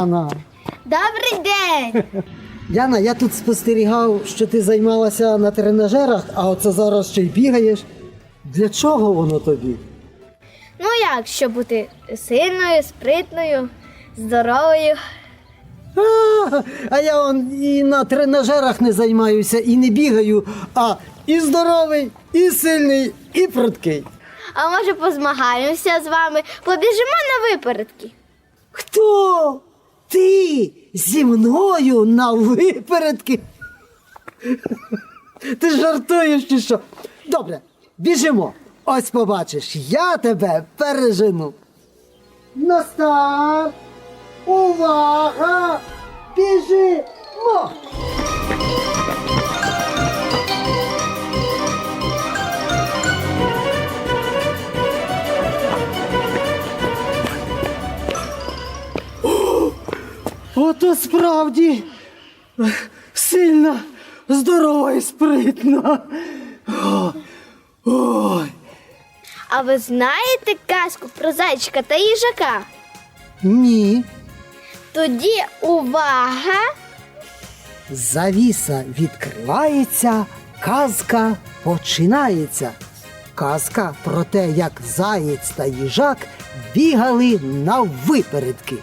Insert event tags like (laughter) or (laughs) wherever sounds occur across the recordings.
Яна. Добрий день! (laughs) Яна, я тут спостерігав, що ти займалася на тренажерах, а оце зараз ще й бігаєш. Для чого воно тобі? Ну як, щоб бути сильною, спритною, здоровою. А, а я он і на тренажерах не займаюся, і не бігаю, а і здоровий, і сильний, і пруткий. А може позмагаємося з вами, побіжимо на випередки. Хто? Ти зі мною на випередки? Ти жартуєш чи що? Добре, біжимо. Ось побачиш, я тебе пережену. На старт! Увага! Біжимо! Ото справді сильна, здорова і спритна. О, Ой. А ви знаєте казку про зайчика та їжака? Ні. Тоді увага! Завіса відкривається, казка починається. Казка про те, як заєць та їжак бігали на випередки.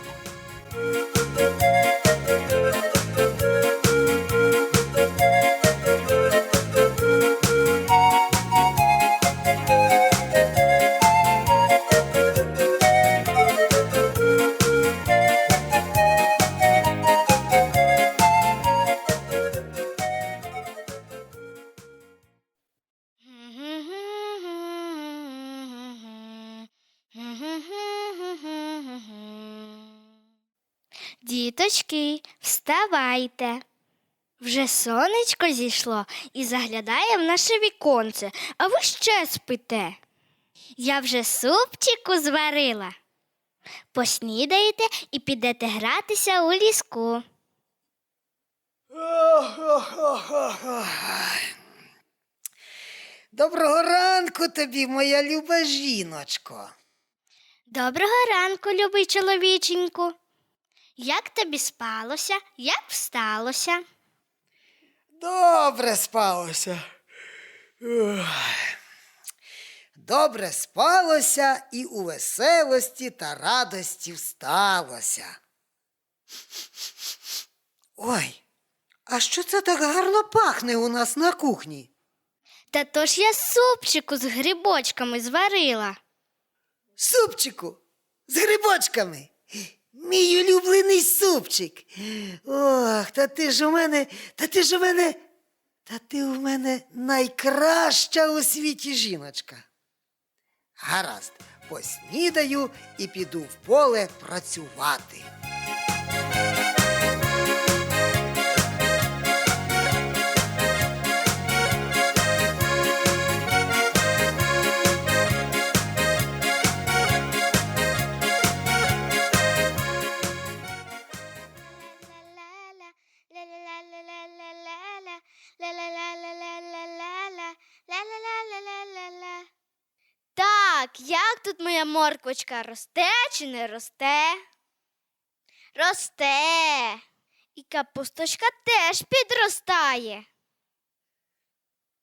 Діточки, вставайте. Вже сонечко зійшло і заглядає в наше віконце, а ви ще спите. Я вже супчику зварила. Поснідаєте і підете гратися у ліску. Доброго ранку тобі, моя люба жіночко. Доброго ранку, любий чоловіченьку. Як тобі спалося, як всталося? Добре спалося. Ух. Добре спалося і у веселості та радості всталося. Ой, а що це так гарно пахне у нас на кухні? Та то ж я супчику з грибочками зварила. Супчику з грибочками. Мій улюблений супчик. Ох, та ти ж у мене, та ти ж у мене, та ти у мене найкраща у світі жіночка. Гаразд, поснідаю і піду в поле працювати. Так, як тут моя морквочка росте чи не росте? Росте. І капусточка теж підростає.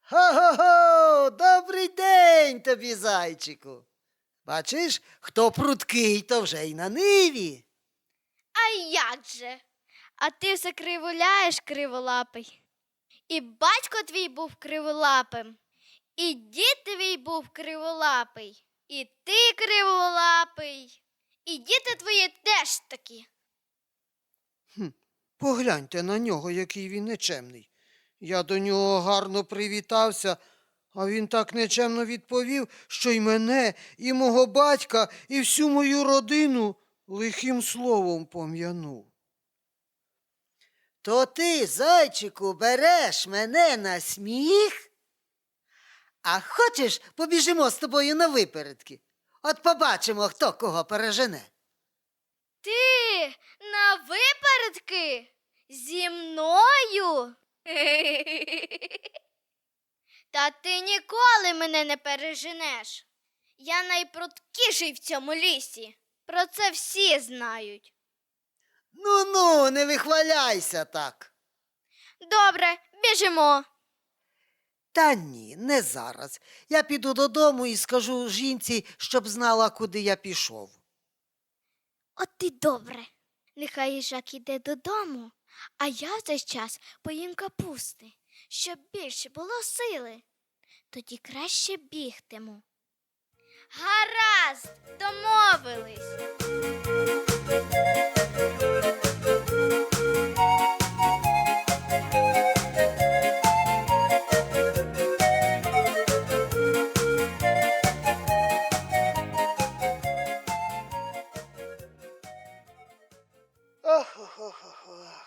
Хо-хо-хо, добрий день тобі, зайчику. Бачиш, хто пруткий, то вже й на ниві. А як же? А ти все кривуляєш криволапий. І батько твій був криволапим, і дід твій був криволапий, і ти криволапий, і діти твої теж такі. Погляньте на нього, який він нечемний. Я до нього гарно привітався, а він так нечемно відповів, що й мене, і мого батька, і всю мою родину лихим словом пом'янув. То ти, зайчику, береш мене на сміх? А хочеш, побіжимо з тобою на випередки? От побачимо, хто кого пережене. Ти на випередки зі мною? (laughs) Та ти ніколи мене не переженеш. Я найпруткіший в цьому лісі. Про це всі знають. Ну ну, не вихваляйся так. Добре, біжимо. Та ні, не зараз. Я піду додому і скажу жінці, щоб знала, куди я пішов. От і добре. Нехай їжак іде додому, а я в цей час поїм капусти, щоб більше було сили. Тоді краще бігтиму. Гаразд, домовились. Ох-ох-ох-ох.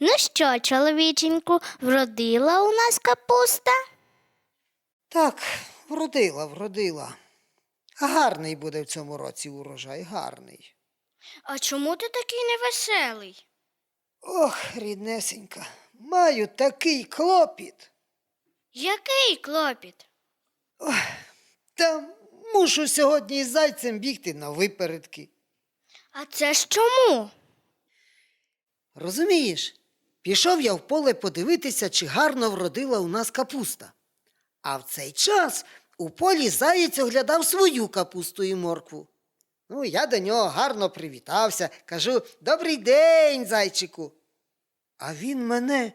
Ну що, чоловіченьку, вродила у нас капуста? Так, вродила, вродила. Гарний буде в цьому році урожай, гарний. А чому ти такий невеселий? Ох, ріднесенька, маю такий клопіт. Який клопіт? Та мушу сьогодні із зайцем бігти на випередки. А це ж чому? Розумієш, пішов я в поле подивитися, чи гарно вродила у нас капуста. А в цей час у полі заєць оглядав свою капусту і моркву. Ну, я до нього гарно привітався, кажу Добрий день, зайчику. А він мене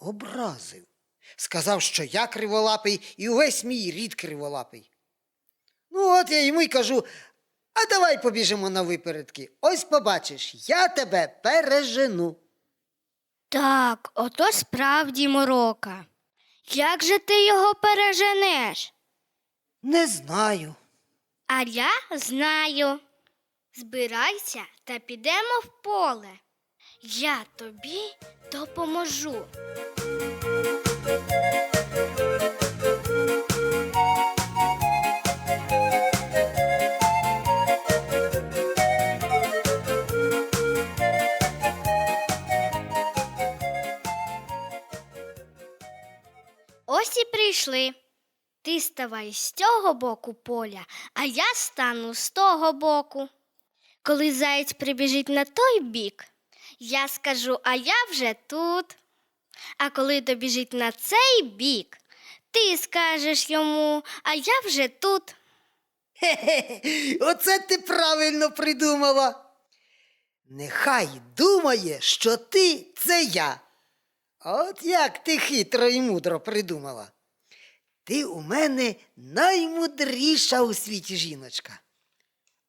образив. Сказав, що я криволапий і увесь мій рід криволапий. Ну, от я йому й кажу, а давай побіжимо на випередки. Ось побачиш, я тебе пережену. Так, ото справді морока. Як же ти його переженеш? Не знаю. А я знаю. Збирайся та підемо в поле. Я тобі допоможу. Прийшли. Ти ставай з цього боку поля, а я стану з того боку. Коли заєць прибіжить на той бік, я скажу, а я вже тут. А коли добіжить на цей бік, ти скажеш йому, а я вже тут. Хе-хе, оце ти правильно придумала. Нехай думає, що ти це я. От як ти хитро і мудро придумала. Ти у мене наймудріша у світі жіночка.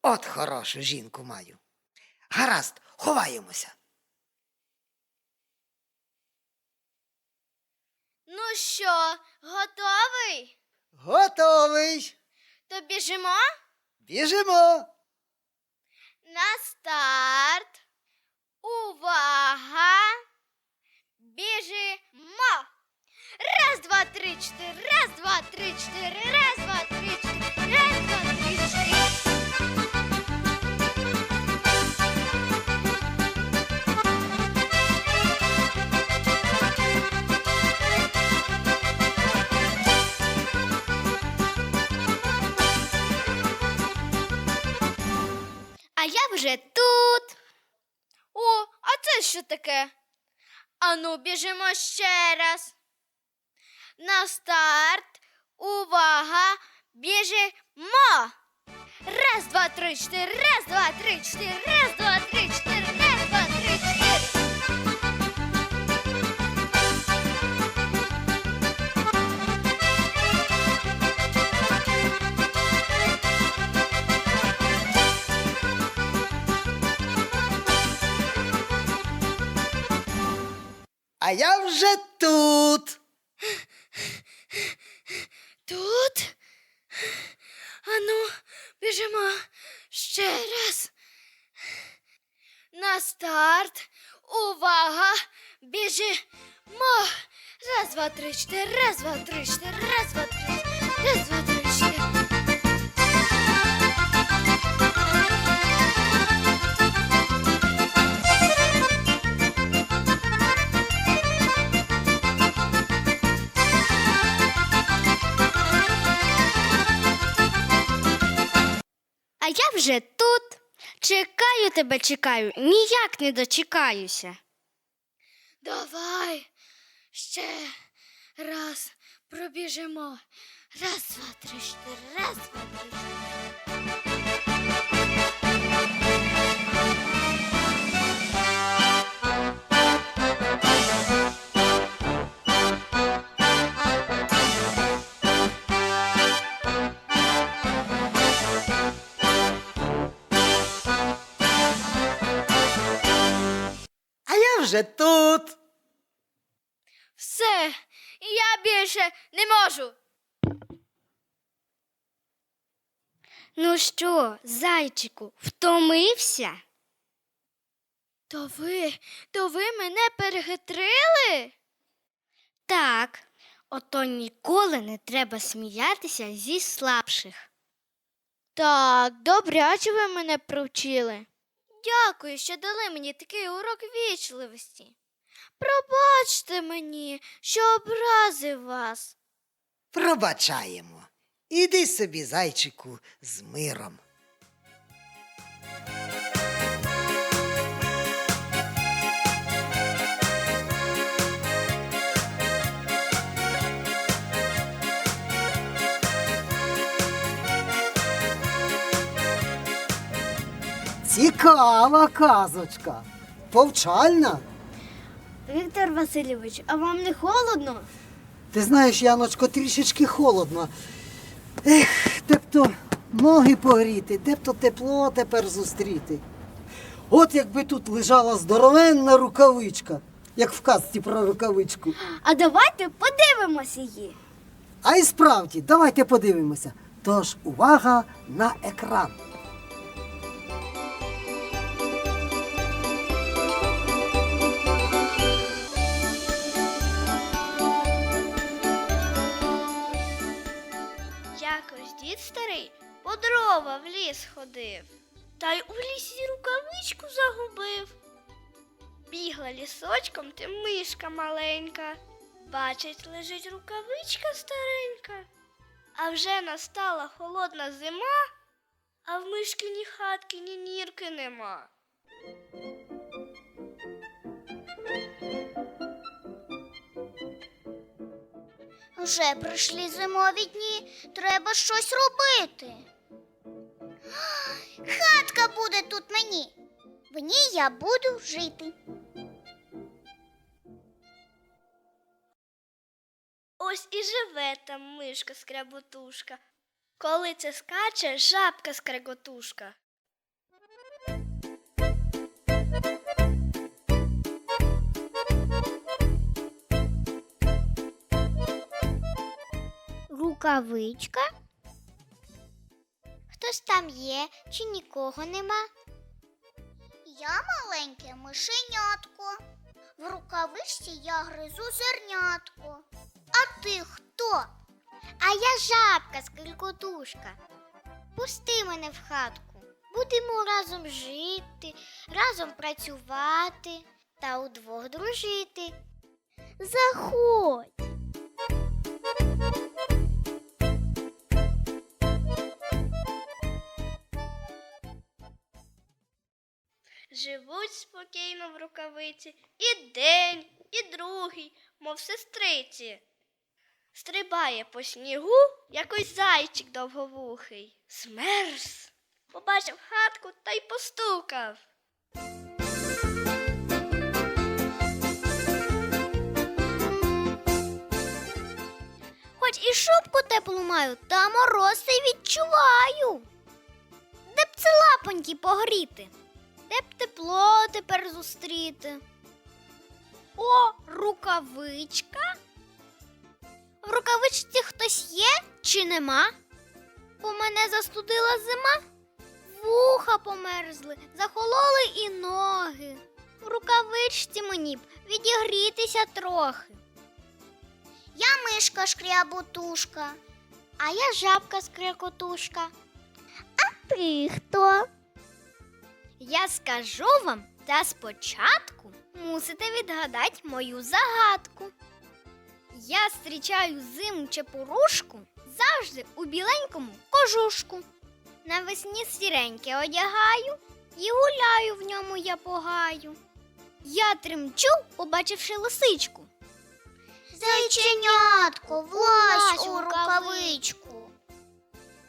От хорошу жінку маю. Гаразд, ховаємося. Ну що, готовий? Готовий. То біжимо Біжимо. на старт. Увага! Біжимо! Раз, два, три, чотири, раз, два, три, чотири, раз, два, три, чотири, раз, два, три, чотири. А я вже тут. О, а це що таке? Ану, біжимо ще раз. На старт. Увага! Біжимо! Раз, два, три, чотири, раз, два, три, чотири, раз, два, три, чотири, раз, два, три, чотири. А я вже тут. Тут? Ану, біжимо ще раз. На старт. Увага! Біжимо. Раз, два, три, чотири, раз, два, три, чотири, раз, два, три, раз, два, три, я вже тут. Чекаю тебе, чекаю, ніяк не дочекаюся. Давай ще раз пробіжимо. Раз, два, три, чотири, раз, два, три, чотири. Вже тут. Все, я більше не можу. Ну що, зайчику, втомився? То ви, то ви мене перехитрили? Так, ото ніколи не треба сміятися зі слабших. Так, добряче ви мене провчили. Дякую, що дали мені такий урок вічливості. Пробачте мені, що образив вас. Пробачаємо. Іди собі, зайчику, з миром. Цікава казочка. Повчальна. Віктор Васильович, а вам не холодно? Ти знаєш, Яночко, трішечки холодно. Ех, тепто ноги погріти, тепто тепло тепер зустріти. От якби тут лежала здоровенна рукавичка, як в казці про рукавичку. А давайте подивимося її. А і справді, давайте подивимося. Тож увага на екран. Дід старий по дрова в ліс ходив. Та й у лісі рукавичку загубив. Бігла лісочком ти мишка маленька. Бачить, лежить рукавичка старенька. А вже настала холодна зима, а в мишки ні хатки, ні нірки нема. Вже прийшли зимові дні, треба щось робити. Хатка буде тут мені. В ній я буду жити. Ось і живе там мишка скряботушка. Коли це скаче жабка скреготушка. Рукавичка. Хтось там є чи нікого нема? Я маленьке мишенятко. В рукавичці я гризу зернятко. А ти хто? А я жабка скрикотушка. Пусти мене в хатку. Будемо разом жити, разом працювати та удвох дружити. Заходь. Живуть спокійно в рукавиці і день, і другий, мов сестриці. Стрибає по снігу якийсь зайчик довговухий. Змерз. Побачив хатку та й постукав. Хоч і шубку теплу маю, та мороз цей відчуваю. Де б це лапоньки погріти? Де б тепло тепер зустріти? О, рукавичка. В рукавичці хтось є чи нема? Бо мене застудила зима. Вуха померзли, захололи і ноги. В рукавичці мені б відігрітися трохи. Я мишка шкрябутушка, а я жабка скрекотушка. А ти хто? Я скажу вам, та спочатку мусите відгадати мою загадку. Я зустрічаю зиму чепурушку завжди у біленькому кожушку. Навесні сіреньке одягаю, І гуляю в ньому я погаю. Я тремчу, побачивши лисичку. Зайченятко, влазь у рукавичку.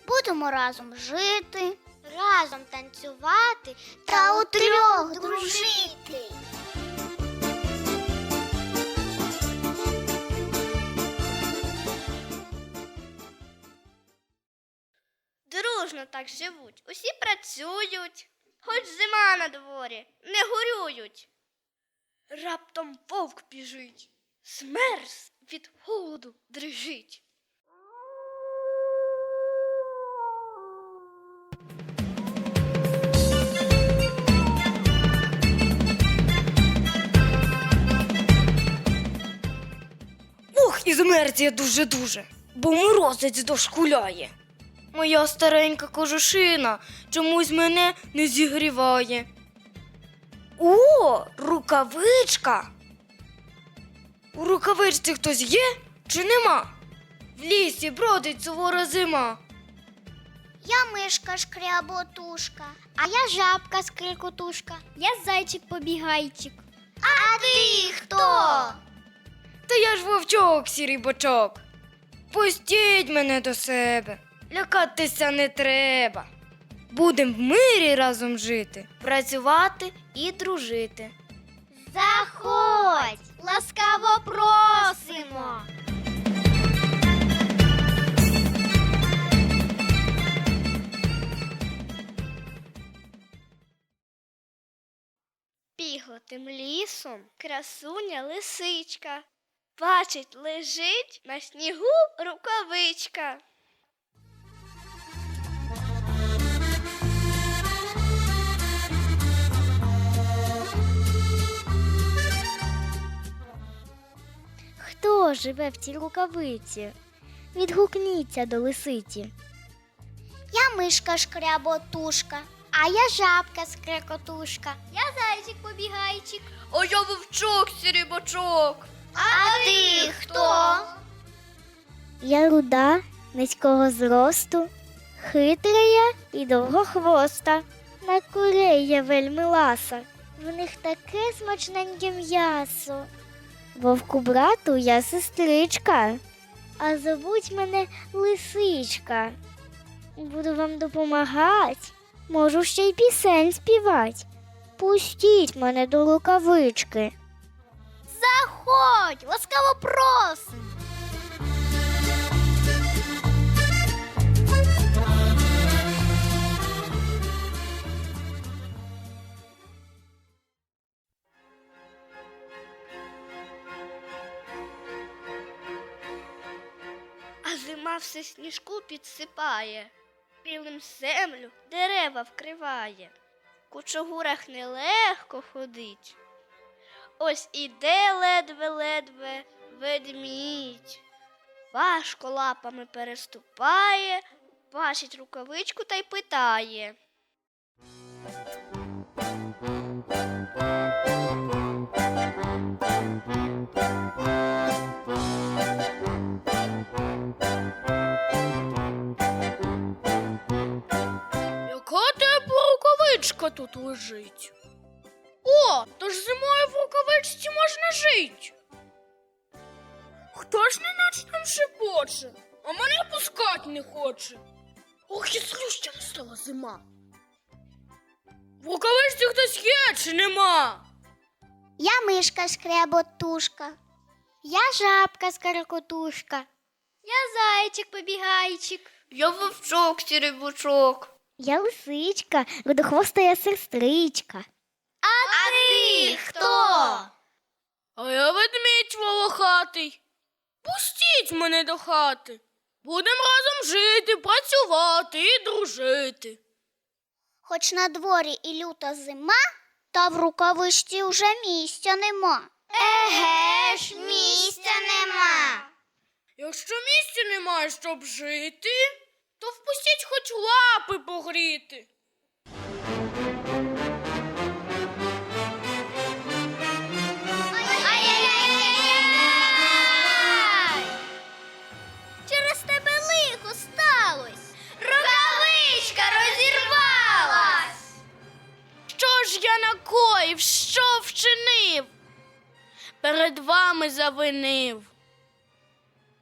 Будемо разом жити Разом танцювати та у трьох дружити. Дружно так живуть, усі працюють, хоч зима на дворі, не горюють. Раптом вовк біжить, смерз від холоду дрижить. І змерз я дуже-дуже, бо морозець дошкуляє. Моя старенька кожушина чомусь мене не зігріває. О, рукавичка. У рукавичці хтось є чи нема? В лісі бродить сувора зима. Я мишка шкряботушка. А я жабка скрикотушка, я зайчик побігайчик. А ти хто? Та я ж вовчок, сірий бочок. Пустіть мене до себе, лякатися не треба. Будем в мирі разом жити, працювати і дружити. Заходь, ласкаво просимо. Бігла тим лісом красуня лисичка. Бачить, лежить на снігу рукавичка. Хто живе в цій рукавиці? Відгукніться до лисиці. Я мишка шкряботушка. А я жабка скрекотушка. Я зайчик побігайчик. А я вовчок, сірий бочок. А? Я руда, низького зросту, хитра я і довгохвоста. На курей я вельми ласа, в них таке смачненьке м'ясо. Вовку брату я сестричка, а зовуть мене лисичка. Буду вам допомагати, можу ще й пісень співати. Пустіть мене до рукавички. Заходь, ласкаво просимо. Зима все сніжку підсипає, білим землю дерева вкриває. Кучугурах нелегко ходить. Ось іде ледве-ледве ведмідь. Важко лапами переступає, бачить рукавичку та й питає. Рукавичка тут лежить? О, то ж зимою в рукавичці можна жить. Хто ж не наче там шепоче, а мене пускать не хоче. Ох, і злюща стала зима. В рукавичці хтось є чи нема? Я мишка шкряботушка. Я жабка скаркотушка. Я зайчик побігайчик. Я вовчок, сірий бучок. Я лисичка, рудохвоста я сестричка. А, ти хто? А я ведмідь волохатий. Пустіть мене до хати. Будем разом жити, працювати і дружити. Хоч на дворі і люта зима, та в рукавичці вже місця нема. Еге ж, місця нема. Якщо місця немає, щоб жити, то впустіть хоч лапи погріти. Через тебе лихо сталось. Рукавичка розірвалась. Що ж я накоїв? Що вчинив? Перед вами завинив.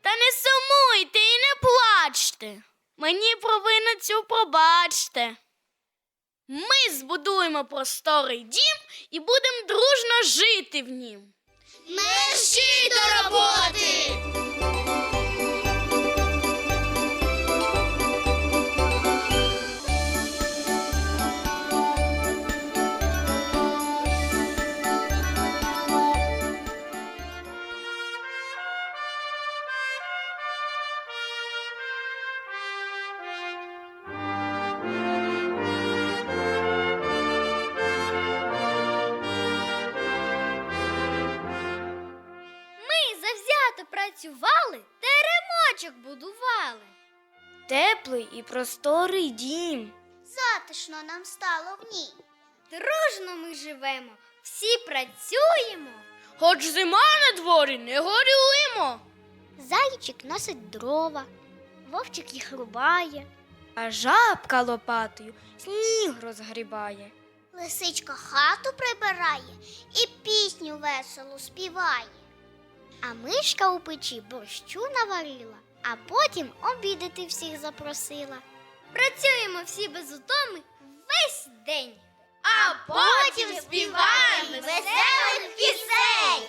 Та не сумуйте і не плачте. Мені провину цю пробачте. Ми збудуємо просторий дім і будемо дружно жити в нім. Мерщій до роботи! Теплий і просторий дім. Затишно нам стало в ній. Дружно ми живемо, всі працюємо. Хоч зима на дворі не горюємо. Зайчик носить дрова, вовчик їх рубає. А жабка лопатою сніг розгрібає. Лисичка хату прибирає і пісню весело співає. А мишка у печі борщу наварила, а потім обідати всіх запросила. Працюємо всі без утоми весь день. А потім співаємо веселих пісень.